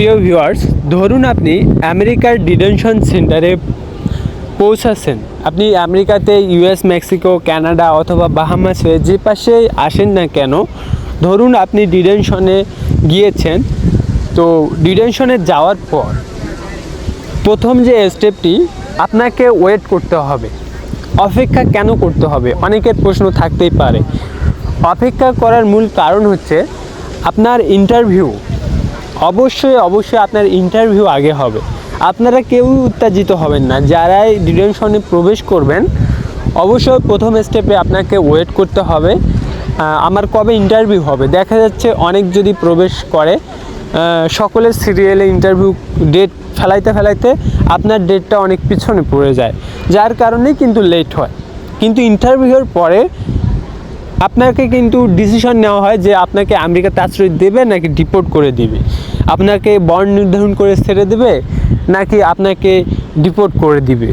প্রিয় ভিউয়ার্স ধরুন আপনি আমেরিকার ডিটেনশন সেন্টারে পৌঁছাচ্ছেন। আপনি আমেরিকাতে ইউএস মেক্সিকো কানাডা অথবা বাহামাস হয়ে যে পাশেই আসেন না কেন, ধরুন আপনি ডিটেনশনে গিয়েছেন, তো ডিটেনশনে যাওয়ার পর প্রথম যে স্টেপটি আপনাকে ওয়েট করতে হবে। অপেক্ষা কেন করতে হবে? অনেকের প্রশ্ন থাকতেই পারে। অপেক্ষা করার মূল কারণ হচ্ছে আপনার ইন্টারভিউ অবশ্যই অবশ্যই আপনার ইন্টারভিউ আগে হবে। আপনারা কেউ উত্তেজিত হবেন না। যারাই ডিটেনশনে প্রবেশ করবেন, অবশ্যই প্রথম স্টেপে আপনাকে ওয়েট করতে হবে। আমার কবে ইন্টারভিউ হবে? দেখা যাচ্ছে অনেক যদি প্রবেশ করে সকলের সিরিয়ালে ইন্টারভিউ ডেট ফেলাইতে ফেলাইতে আপনার ডেটটা অনেক পিছনে পড়ে যায়। যার কারণে কিন্তু লেট হয়। কিন্তু ইন্টারভিউর পরে আপনাকে কিন্তু ডিসিশন নেওয়া হয় যে আপনাকে আমেরিকাতে আশ্রয় দেবে নাকি ডিপোর্ট করে দিবে। আপনাকে বন্ড নির্ধারণ করে ছেড়ে দেবে, নাকি আপনাকে ডিপোর্ট করে দিবে?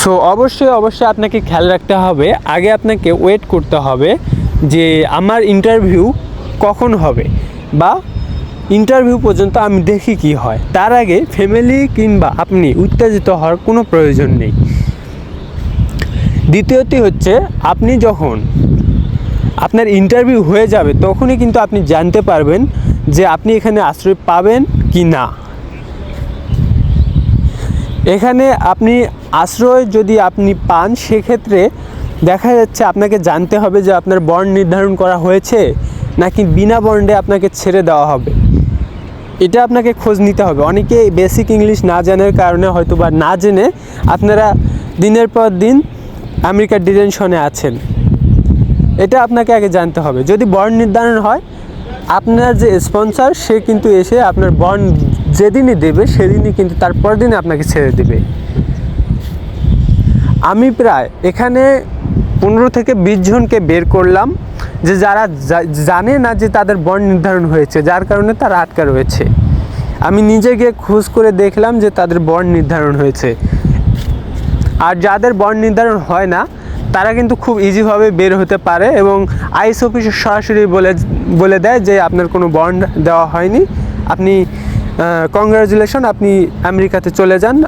সো অবশ্যই অবশ্যই আপনাকে খেয়াল রাখতে হবে। আগে আপনাকে ওয়েট করতে হবে যে আমার ইন্টারভিউ কখন হবে বা ইন্টারভিউ পর্যন্ত আমি দেখি কি হয়। তার আগে ফ্যামিলি কিংবা আপনি উত্তেজিত হওয়ার কোনো প্রয়োজন নেই। দ্বিতীয়টি হচ্ছে, আপনি যখন আপনার ইন্টারভিউ হয়ে যাবে, তখনই কিন্তু আপনি জানতে পারবেন যে আপনি এখানে আশ্রয় পাবেন কি না। এখানে আপনি আশ্রয় যদি আপনি পান, সেক্ষেত্রে দেখা যাচ্ছে আপনাকে জানতে হবে যে আপনার বন্ড নির্ধারণ করা হয়েছে নাকি বিনা বন্ডে আপনাকে ছেড়ে দেওয়া হবে। এটা আপনাকে খোঁজ নিতে হবে। অনেকে বেসিক ইংলিশ না জানার কারণে হয়তো বা না জেনে আপনারা দিনের পর দিন আমেরিকার ডিটেনশনে আছেন। এটা আপনাকে আগে জানতে হবে। যদি বন্ড নির্ধারণ হয় আপনার যে স্পন্সর সে কিন্তু এসে আপনার বন্ড যেদিনই দেবে, সেদিনই কিন্তু তারপর দিনে আপনাকে ছেড়ে দেবে। আমি প্রায় এখানে পনেরো থেকে বিশ জনকে বের করলাম যে যারা জানে না যে তাদের বন্ড নির্ধারণ হয়েছে, যার কারণে তারা আটকা রয়েছে। আমি নিজে গিয়ে খোঁজ করে দেখলাম যে তাদের বন্ড নির্ধারণ হয়েছে। আর যাদের বন্ড নির্ধারণ হয় না, তারা কিন্তু খুব ইজিভাবে বের হতে পারে এবং আইস অফিসে সরাসরি বলে বলে দেয় যে আপনার কোনো বন্ড দেওয়া হয়নি। আপনি কংগ্রাচুলেশন আপনি আমেরিকাতে চলে যান।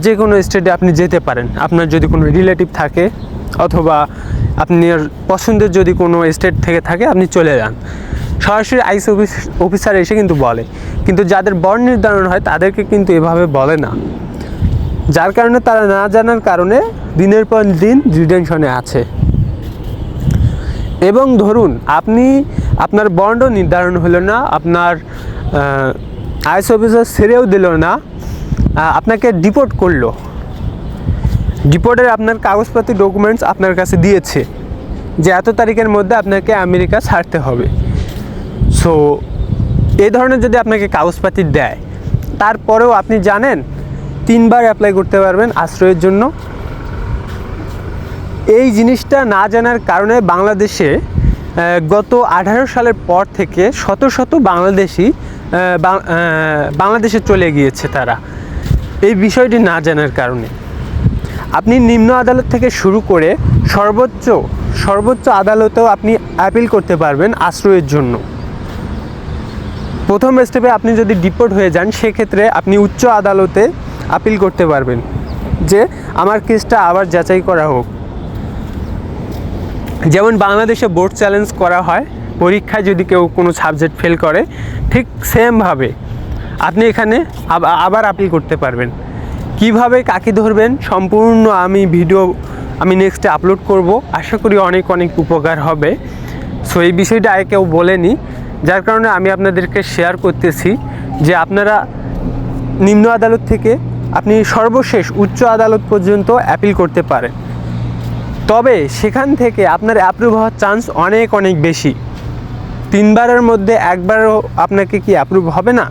যে কোনো স্টেটে আপনি যেতে পারেন। আপনার যদি কোনো রিলেটিভ থাকে, অথবা আপনার পছন্দের যদি কোনো স্টেট থেকে থাকে, আপনি চলে যান। সরাসরি আইস অফিস অফিসার এসে কিন্তু বলে। কিন্তু যাদের বন্ড নির্ধারণ হয়, তাদেরকে কিন্তু এভাবে বলে না। যার কারণে তারা না জানার কারণে দিনের পর দিন ডিটেনশনে আছে। এবং ধরুন, আপনি আপনার বন্ডও নির্ধারণ হলো না, আপনার আইস অফিসার ছেড়েও দিল না আপনাকে ডিপোর্ট করল। ডিপোর্টের আপনার কাগজপাতি ডকুমেন্টস আপনার কাছে দিয়েছে যে এত তারিখের মধ্যে আপনাকে আমেরিকা ছাড়তে হবে। সো এই ধরনের যদি আপনাকে কাগজপাতি দেয়, তারপরেও আপনি জানেন, তিনবার অ্যাপ্লাই করতে পারবেন আশ্রয়ের জন্য। এই জিনিসটা না জানার কারণে বাংলাদেশে গত আঠারো সালের পর থেকে শত শত বাংলাদেশি বাংলাদেশে চলে গিয়েছে তারা। এই বিষয়টি না জানার কারণে। আপনি নিম্ন আদালত থেকে শুরু করে সর্বোচ্চ সর্বোচ্চ আদালতেও আপনি অ্যাপিল করতে পারবেন আশ্রয়ের জন্য। প্রথম স্টেপে আপনি যদি ডিপোর্ট হয়ে যান, সেক্ষেত্রে আপনি উচ্চ আদালতে আপিল করতে পারবেন যে, আমার কেসটা আবার যাচাই করা হোক। যেমন বাংলাদেশে বোর্ড চ্যালেঞ্জ করা হয়, পরীক্ষায় যদি কেউ কোনো সাবজেক্ট ফেল করে, ঠিক সেমভাবে আপনি এখানে আব- আবার আপিল করতে পারবেন। কীভাবে কাকে ধরবেন, সম্পূর্ণ আমি ভিডিও আমি নেক্সটে আপলোড করব, আশা করি অনেক অনেক উপকার হবে। সো এই বিষয়টা আগে কেউ বলেনি। যার কারণে আমি আপনাদেরকে শেয়ার করতেছি যে আপনারা নিম্ন আদালত থেকে আপনি সর্বশেষ উচ্চ আদালত পর্যন্ত অ্যাপিল করতে পারেন। তবে সেখান থেকে আপনার অ্যাপ্রুভ হওয়ার চান্স অনেক অনেক বেশি। তিনবারের মধ্যে একবারও আপনাকে কি অ্যাপ্রুভ হবে না?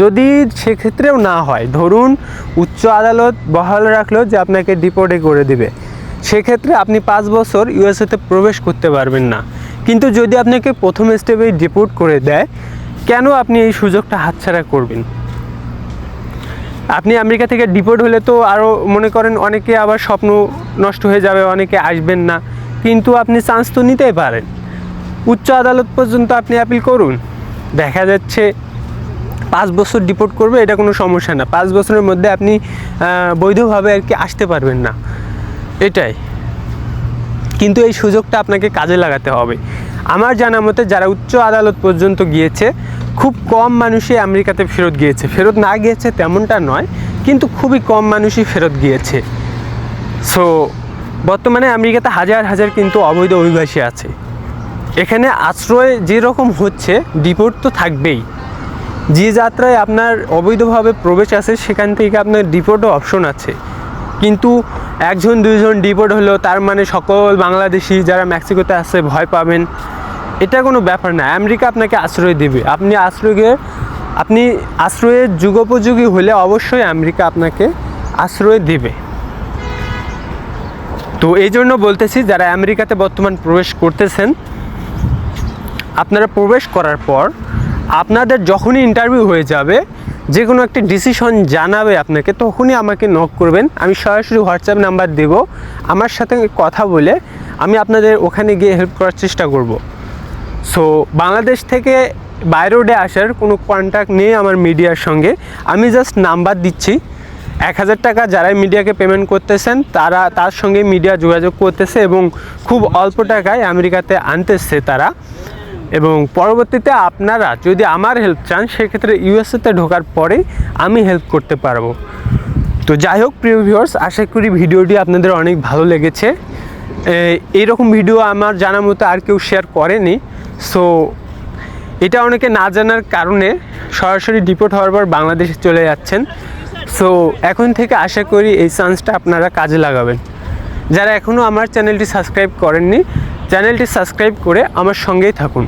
যদি সেক্ষেত্রেও না হয়, ধরুন উচ্চ আদালত বহাল রাখল যে আপনাকে ডিপোর্টে করে দিবে। সেক্ষেত্রে আপনি পাঁচ বছর ইউএসএতে প্রবেশ করতে পারবেন না। কিন্তু যদি আপনাকে প্রথম স্টেপেই ডিপোর্ট করে দেয়, কেন আপনি এই সুযোগটা হাতছাড়া করবেন? আপনি আমেরিকা থেকে ডিপোর্ট হলে তো আরও মনে করেন অনেকে আবার স্বপ্ন নষ্ট হয়ে যাবে, অনেকে আসবেন না। কিন্তু আপনি চান্স তো নিতেই পারেন। উচ্চ আদালত পর্যন্ত আপনি অ্যাপিল করুন। দেখা যাচ্ছে পাঁচ বছর ডিপোর্ট করবে, এটা কোনো সমস্যা না। পাঁচ বছরের মধ্যে আপনি বৈধভাবে আর কি আসতে পারবেন না। এটাই। কিন্তু এই সুযোগটা আপনাকে কাজে লাগাতে হবে। আমার জানা মতে যারা উচ্চ আদালত পর্যন্ত গিয়েছে খুব কম মানুষই আমেরিকাতে ফেরত গিয়েছে। ফেরত না গিয়েছে তেমনটা নয়, কিন্তু খুবই কম মানুষই ফেরত গিয়েছে। সো বর্তমানে আমেরিকাতে হাজার হাজার কিন্তু অবৈধ অভিবাসী আছে। এখানে আশ্রয় যেরকম হচ্ছে ডিপোর্ট তো থাকবেই। যে যাত্রায় আপনার অবৈধভাবে প্রবেশ আছে, সেখান থেকে আপনার ডিপোর্টও অপশন আছে। কিন্তু একজন, দুইজন ডিপোর্ট হলো তার মানে সকল বাংলাদেশি যারা মেক্সিকোতে আছে, ভয় পাবেন। এটা কোনো ব্যাপার না, আমেরিকা আপনাকে আশ্রয় দেবে। আপনি আশ্রয়ে আপনি আশ্রয়ের যুগোপযোগী হলে অবশ্যই আমেরিকা আপনাকে আশ্রয় দেবে। তো এই জন্য বলতেছি, যারা আমেরিকাতে বর্তমান প্রবেশ করতেছেন, আপনারা প্রবেশ করার পর আপনাদের যখনই ইন্টারভিউ হয়ে যাবে যে কোনো একটি ডিসিশন জানাবে আপনাকে, তখনই আমাকে নক করবেন। আমি সরাসরি হোয়াটসঅ্যাপ নাম্বার দেব। আমার সাথে কথা বলে আমি আপনাদের ওখানে গিয়ে হেল্প করার চেষ্টা করব। সো বাংলাদেশ থেকে বাইরোডে আসার কোনো কন্ট্যাক্ট নেই আমার মিডিয়ার সঙ্গে। আমি জাস্ট নাম্বার দিচ্ছি। এক হাজার টাকা যারাই মিডিয়াকে পেমেন্ট করতেছেন, তারা, তার সঙ্গে মিডিয়া যোগাযোগ করতেছে এবং খুব অল্প টাকায় আমেরিকাতে আনতেছে তারা। এবং পরবর্তীতে আপনারা যদি আমার হেল্প চান, সেক্ষেত্রে ইউএসএতে ঢোকার পরে আমি হেল্প করতে পারব। তো যাই হোক, প্রিয় ভিউয়ার্স আশা করি ভিডিওটি আপনাদের অনেক ভালো লেগেছে। এইরকম ভিডিও আমার জানা মতো আর কেউ শেয়ার করেনি। সো এটা অনেকে না জানার কারণে সরাসরি ডিপোর্ট হওয়ার পর বাংলাদেশে চলে যাচ্ছেন। সো এখন থেকে আশা করি এই চান্সটা আপনারা কাজে লাগাবেন। যারা এখনও আমার চ্যানেলটি সাবস্ক্রাইব করেননি চ্যানেলটি সাবস্ক্রাইব করে আমার সঙ্গেই থাকুন।